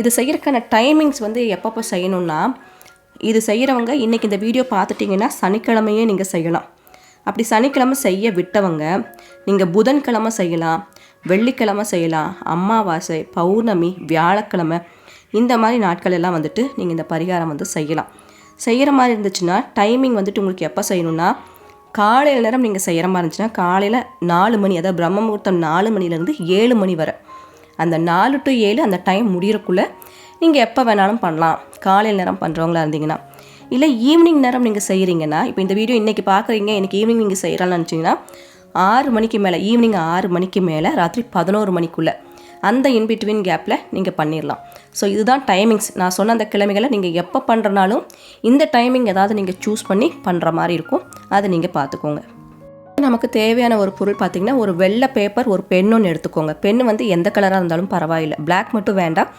இது செய்கிறக்கான டைமிங்ஸ் வந்து எப்பப்போ செய்யணும்னா இது செய்கிறவங்க இன்றைக்கி இந்த வீடியோ பார்த்துட்டிங்கன்னா சனிக்கிழமையே நீங்கள் செய்யலாம். அப்படி சனிக்கிழமை செய்ய விட்டவங்க நீங்கள் புதன்கிழமை செய்யலாம் வெள்ளிக்கிழமை செய்யலாம் அமாவாசை பௌர்ணமி வியாழக்கிழமை இந்த மாதிரி நாட்கள் எல்லாம் வந்துட்டு நீங்கள் இந்த பரிகாரம் வந்து செய்யலாம். செய்கிற மாதிரி இருந்துச்சுன்னா டைமிங் வந்துட்டு உங்களுக்கு எப்போ செய்யணும்னா காலையில் நேரம் நீங்கள் செய்கிற மாதிரி இருந்துச்சுன்னா காலையில் நாலு மணி அதாவது பிரம்ம முகூர்த்தம் நாலு மணிலேருந்து ஏழு மணி வரை. அந்த நாலு டு ஏழு அந்த டைம் முடியறக்குள்ளே நீங்கள் எப்போ வேணாலும் பண்ணலாம். காலையில் நேரம் பண்ணுறவங்களா இருந்தீங்கன்னா. இல்லை ஈவினிங் நேரம் நீங்கள் செய்கிறீங்கன்னா இப்போ இந்த வீடியோ இன்றைக்கி பார்க்குறீங்க எனக்கு ஈவினிங் நீங்கள் செய்கிறான்னு நினச்சிங்கன்னா ஆறு மணிக்கு மேலே ஈவினிங் ஆறு மணிக்கு மேலே ராத்திரி பதினோரு மணிக்குள்ளே அந்த இன்பிட்வீன் கேப்பில் நீங்கள் பண்ணிடலாம் ஸோ இதுதான் டைமிங்ஸ் நான் சொன்ன அந்த கிழமைகளை நீங்கள் எப்போ பண்ணுறனாலும் இந்த டைமிங் ஏதாவது நீங்கள் சூஸ் பண்ணி பண்ணுற மாதிரி இருக்கும். அதை நீங்கள் பார்த்துக்கோங்க நமக்கு தேவையான ஒரு பொருள் பார்த்திங்கன்னா ஒரு வெள்ளை பேப்பர் ஒரு பென் ஒன்று எடுத்துக்கோங்க. பென் வந்து எந்த கலராக இருந்தாலும் பரவாயில்லை. பிளாக் மட்டும் வேண்டாம்.